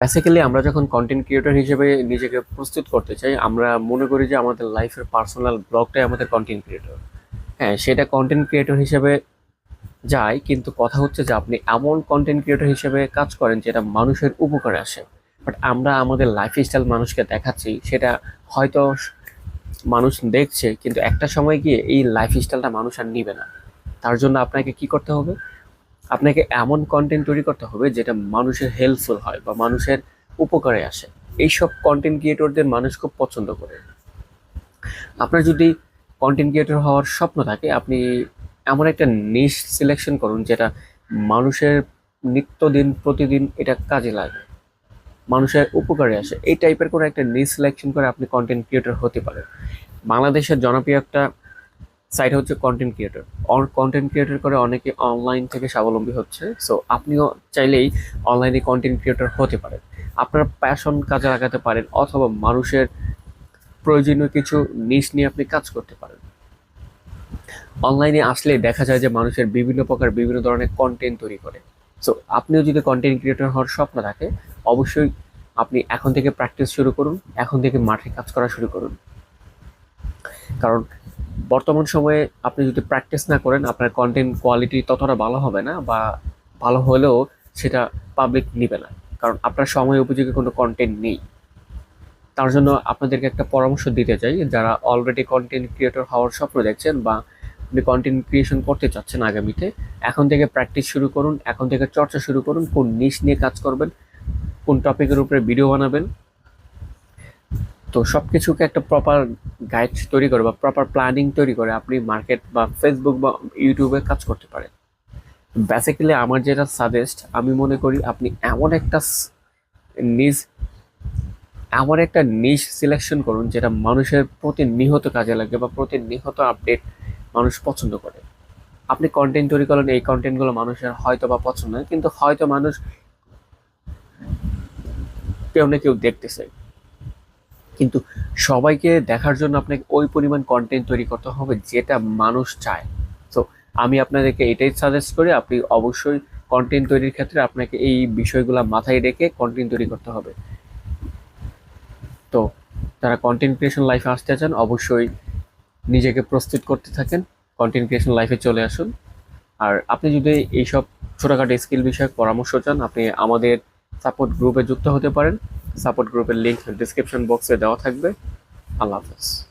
Basically আমরা যখন content creator হিসেবে নিজেকে প্রস্তুত করতে চাই, আমরা মনে করি যে আমাদের লাইফের পার্সোনাল ব্লগটাই আমাদের কন্টেন্ট ক্রিয়েটর হ্যাঁ সেটা কন্টেন্ট ক্রিয়েটর হিসেবে যায়, কিন্তু কথা হচ্ছে যে আপনি এমন কন্টেন্ট ক্রিয়েটর হিসেবে কাজ করেন যেটা মানুষের উপকারে আসে। বাট আমরা আমাদের লাইফস্টাইল মানুষকে দেখাচ্ছি, সেটা হয়তো মানুষ দেখছে, কিন্তু একটা সময় গিয়ে এই লাইফস্টাইলটা মানুষ আর নিবে না। তার জন্য আপনাকে কি করতে হবে? আপনাকে এমন কন্টেন্ট তৈরি করতে হবে যেটা মানুষের হেল্পফুল হয় বা মানুষের উপকারে আসে। এইসব কন্টেন্ট ক্রিয়েটরদের মানুষ খুব পছন্দ করে। আপনার যদি কন্টেন্ট ক্রিয়েটর হওয়ার স্বপ্ন থাকে, আপনি এমন একটা নিশ সিলেকশন করুন যেটা মানুষের নিত্যদিন, প্রতিদিন এটা কাজে লাগে। মানুষের উপকারে আসে। এই টাইপের কোনো একটা নিশ সিলেকশন করে আপনি কন্টেন্ট ক্রিয়েটর হতে পারেন। বাংলাদেশের জনপ্রিয় একটা সাইট হচ্ছে কন্টেন্ট ক্রিয়েটর কন্টেন্ট ক্রিয়েটর করে অনেকে অনলাইন থেকে স্বাবলম্বী হচ্ছে। সো আপনিও চাইলেই অনলাইনে কন্টেন্ট ক্রিয়েটর হতে পারেন। আপনার প্যাশন কাজে লাগাতে পারেন অথবা মানুষের প্রয়োজনীয় কিছু নিশ নিয়ে আপনি কাজ করতে পারেন। অনলাইনে আসলে দেখা যায় যে মানুষের বিভিন্ন প্রকার, বিভিন্ন ধরনের কন্টেন্ট তৈরি করে। সো আপনিও যদি কন্টেন্ট ক্রিয়েটর হওয়ার স্বপ্ন থাকে, অবশ্যই আপনি এখন থেকে প্র্যাকটিস শুরু করুন, এখন থেকে মাঠে কাজ করা শুরু করুন। কারণ বর্তমান সময়ে আপনি যদি প্র্যাকটিস না করেন, আপনার কন্টেন্ট কোয়ালিটি ততটা ভালো হবে না বা ভালো হলেও সেটা পাবলিক নেবে না। কারণ আপনার সময় উপযোগী কোনো কন্টেন্ট নেই। তার জন্য আপনাদেরকে একটা পরামর্শ দিতে চাই, যারা অলরেডি কন্টেন্ট ক্রিয়েটর হওয়ার স্বপ্ন দেখছেন বা আপনি কন্টেন্ট ক্রিয়েশন করতে চাচ্ছেন আগামীতে, এখন থেকে প্র্যাকটিস শুরু করুন, এখন থেকে চর্চা শুরু করুন, কোন নিশ নিয়ে কাজ করবেন, কোন টপিকের উপরে ভিডিও বানাবেন। তো সব কিছুকে একটা প্রপার গাইড তৈরি করে বা প্রপার প্ল্যানিং তৈরি করে আপনি মার্কেট বা ফেসবুক বা ইউটিউবে কাজ করতে পারেন। বেসিক্যালি আমার যেটা সাজেস্ট আমি মনে করি আপনি এমন একটা নিজ এমন একটা নিজ সিলেকশন করুন যেটা মানুষের প্রতিনিহত কাজে লাগে বা প্রতিনিহত আপডেট মানুষ পছন্দ করে। আপনি কন্টেন্ট তৈরি করেন এই কন্টেন্টগুলো মানুষের হয়তো বা পছন্দ কিন্তু হয়তো মানুষ কেউ না কেউ দেখতেছে। কিন্তু সবাইকে দেখার জন্য আপনাকে ওই পরিমাণ কন্টেন্ট তৈরি করতে হবে যেটা মানুষ চায়। তো আমি আপনাদেরকে এটাই সাজেস্ট করি, আপনি অবশ্যই কন্টেন্ট তৈরির ক্ষেত্রে আপনাকে এই বিষয়গুলো মাথায় রেখে কন্টেন্ট তৈরি করতে হবে। তো, যারা কন্টেন্ট ক্রিয়েশন লাইফে আসতে চান, অবশ্যই নিজেকে প্রস্তুত করতে থাকেন কন্টেন্ট ক্রিয়েশন লাইফে চলে আসুন। আর আপনি যদি এইসব ছোটোখাটো স্কিল বিষয়ক পরামর্শ চান, আপনি আমাদের সাপোর্ট গ্রুপে যুক্ত হতে পারেন। সাপোর্ট গ্রুপের লিঙ্ক ডিসক্রিপশন বক্সে দেওয়া থাকবে। আল্লাহ হাফেজ।